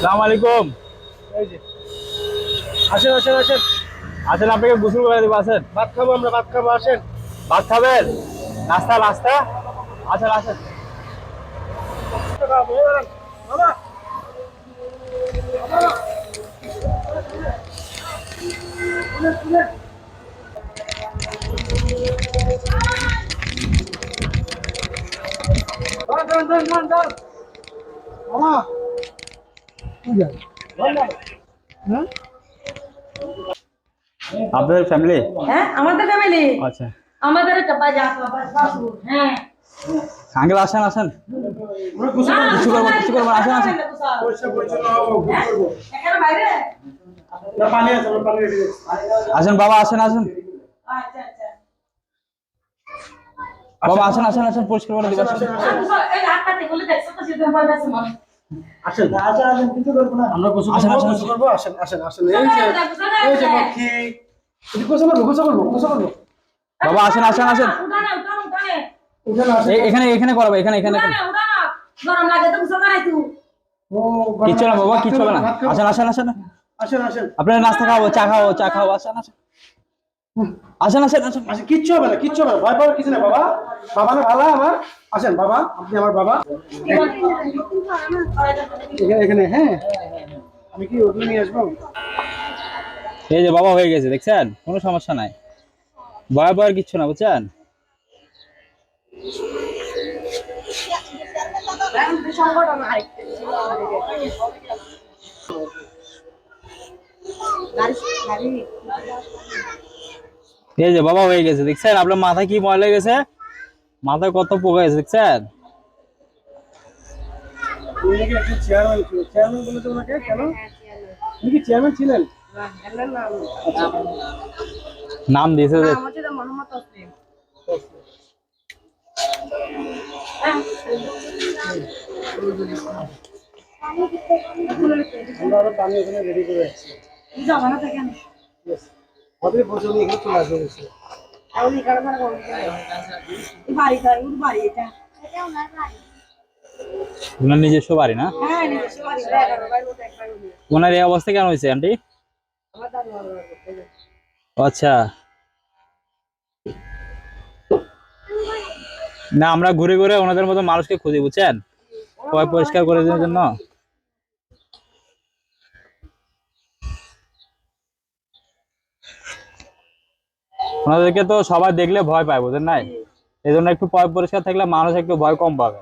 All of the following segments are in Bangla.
সালাম আলাইকুম। আসেন আসেন আসেন। আসেন আপনাকে গোসল করে দেবো আসেন। ভাত খাব আমরা ভাত খাব আসেন। ভাত খাবেন? নাস্তা নাস্তা? আসেন আসেন। আপনাদের ফ্যামিলি হ্যাঁ আমাদের ফ্যামিলি আচ্ছা। আমাদের একটা বাজা হ্যাঁ। আঙ্কেল আসেন আসেন। কিছু করব কিছু করব আসেন আসেন। দিচ্ছি আসেন বাবা আসেন আসেন। আচ্ছা আচ্ছা। বাবা আসেন আসেন আসেন পরিষ্কার করে দিবেন আসেন। এই হাতটাতে বলে দেখছ তো সেটা পার আছে মনে আসেন আসেন আসেন কিছু করব না আমরা গোসল করব গোসল করব আসেন আসেন আসেন। এই যে এই যে লক্ষ্মী। গোসল করব গোসল করব গোসল করব বাবা আসেন আসেন আসেন। উঠানে উঠানে উঠানে উঠেন আসেন এ- এখানে এখানে করাবো এখানে এখানে গরম লাগে তো তুই ও না বাবা ভাত কিচ্ছু খাব, হবে না খাব। আসেন আসেন আসেন। আসেন আসেন। আপনারা নাস্তা খাওয়াবো চা খাওয়াবো চা খাওয়াবো আসেন আসেন। আসেন আসেন আসেন আসেন কিচ্ছু হবে না কিচ্ছু হবে না ভয় পাওয়ার কিছু না বাবা। বাবা না ভালো আমার। আসেন বাবা আপনি আমার বাবা। এখানে এখানে হ্যাঁ। আমি কি ওগুলো নিয়ে আসব? এই যে বাবা হয়ে গেছে দেখছেন? কোনো সমস্যা নাই। ভয় ভয়ের কিচ্ছু না বুঝছেন? এই যে বাবা হয়ে গেছে দেখছেন? আপনার মাথা কি ময়লা গেছে? মাথায় কত পোকা গেছে দেখছেন? ছিলেন? নাম দিয়েছে আমরা পানি ওখানে রেডি করে রাখছি। উনি এখানে চলে আসবে ওনার নিজস্ব বাড়ি না? হ্যাঁ ওনার এই অবস্থা কেন হয়েছে আন্টি? আচ্ছা। না আমরা ঘুরে ঘুরে ওনাদের মতো মানুষকে খুঁজি বুঝছেন? পরিষ্কার করে দেওয়ার জন্য। ওনাদেরকে তো সবাই দেখলে ভয় পায় বুঝেন নাই? এই জন্য একটু পয় পরিষ্কার থাকলে মানুষ একটু ভয় কম পাবে।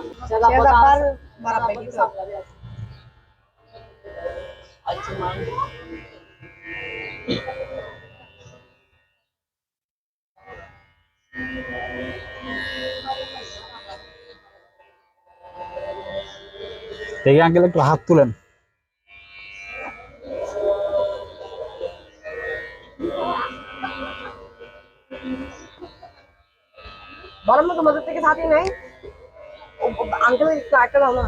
সংগঠন ওরা কি সংগঠন আজকে আমাকে বল ব্যাপার বাড়া পেয়ে গেছে দেখি আঙ্কেল একটু হাত তুলেন। বরং না তোমাদের থেকে সাথে নেই। আঙ্কেল একটু একটা দাও না।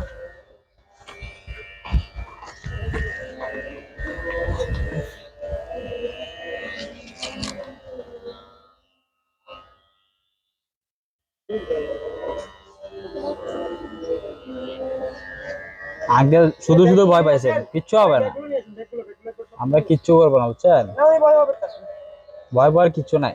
আঙ্কেল শুধু শুধু ভয় পাইছেন কিচ্ছু হবে না। আমরা কিচ্ছু করব না বুঝছেন? ভয় পাওয়ার কিচ্ছু নাই।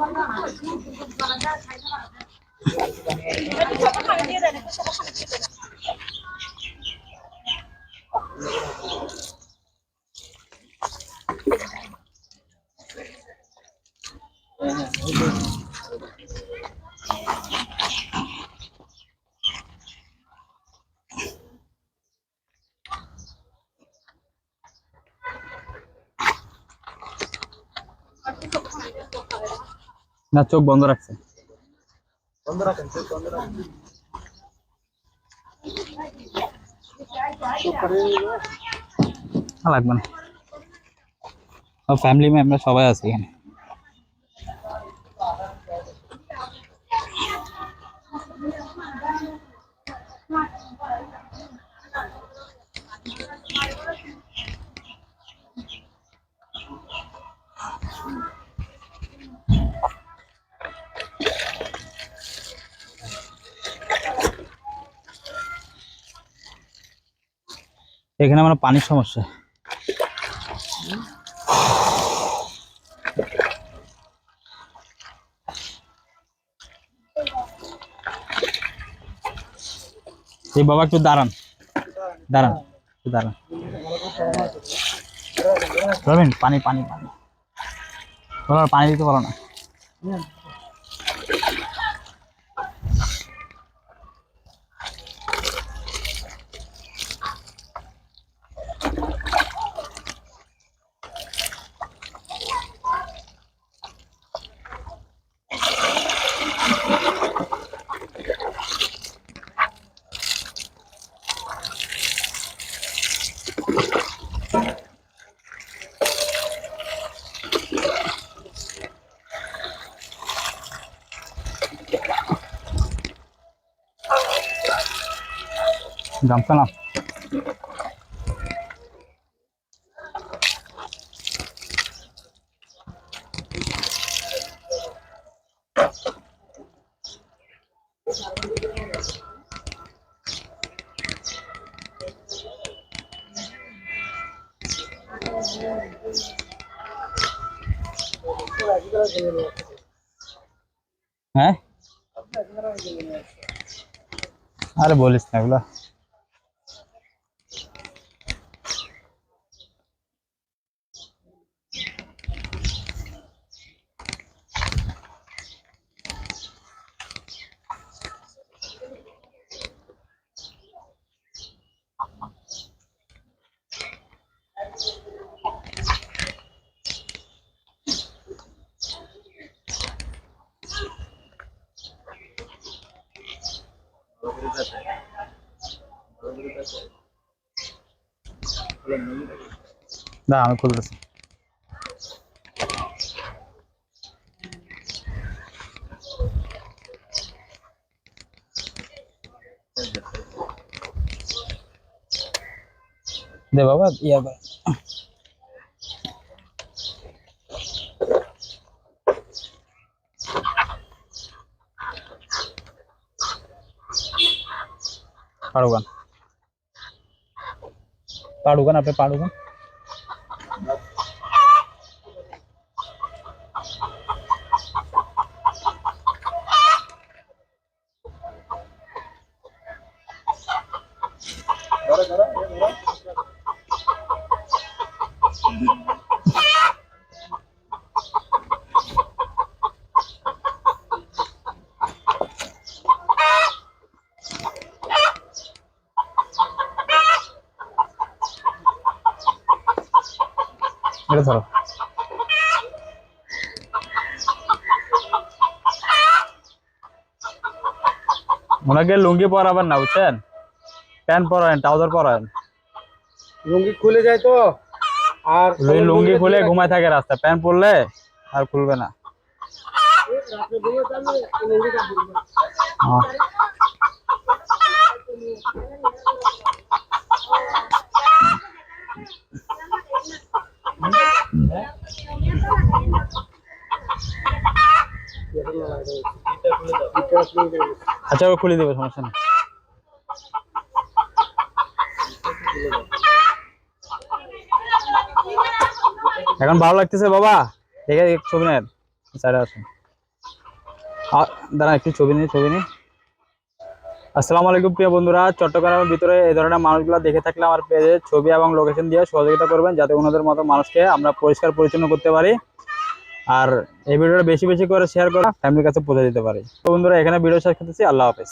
ছায়াতে নিয়ে না চোখ বন্ধ রাখছে বন্ধ রাখেন চোখ বন্ধ রাখেন না, লাগবে না ফ্যামিলি মেম্বার সবাই আছে এখানে এখানে আমার পানির সমস্যা। এই বাবা একটু দাঁড়ান। দাঁড়ান, একটু দাঁড়ান। পানি পানি পানি। পানি দিতে পারো না। গামছা না হ্যাঁ আরে বলিস না এগুলা না আমি খুলতেছি দে বাবা ইয়া কর। পাড়ুগান পাড়ুগান আপনি ধরো ওনাকে লুঙ্গি পরাবেন না বুঝছেন প্যান্ট পরায়েন ট্রাউজার পরায়েন লুঙ্গি খুলে যায় তো আর লুঙ্গি খুলে ঘুমায় থাকে রাস্তা প্যান্ট পরলে আর খুলবে না। হ্যাঁ। আচ্ছা ও খুলে দেবে, সমস্যা নেই। এখন ভালো লাগতেছে বাবা? দেখে ছবি নেন। স্যার আসুন। দাঁড়া একটু ছবি নিই ছবি নিই। আসসালামু আলাইকুম প্রিয় বন্ধুরা, চট্টগ্রামের ভিতরে এই ধরনের মানুষগুলো দেখে থাকলে আমার পেজে ছবি এবং লোকেশন দিয়ে সহযোগিতা করবেন, যাতে ওনাদের মতো মানুষকে আমরা পরিষ্কার পরিচ্ছন্ন করতে পারি। আর এই ভিডিওটা বেশি বেশি করে শেয়ার করা ফ্যামিলির কাছে পৌঁছে দিতে পারি। তো বন্ধুরা, এখানে ভিডিও শেষ করতেছি, আল্লাহ হাফেজ।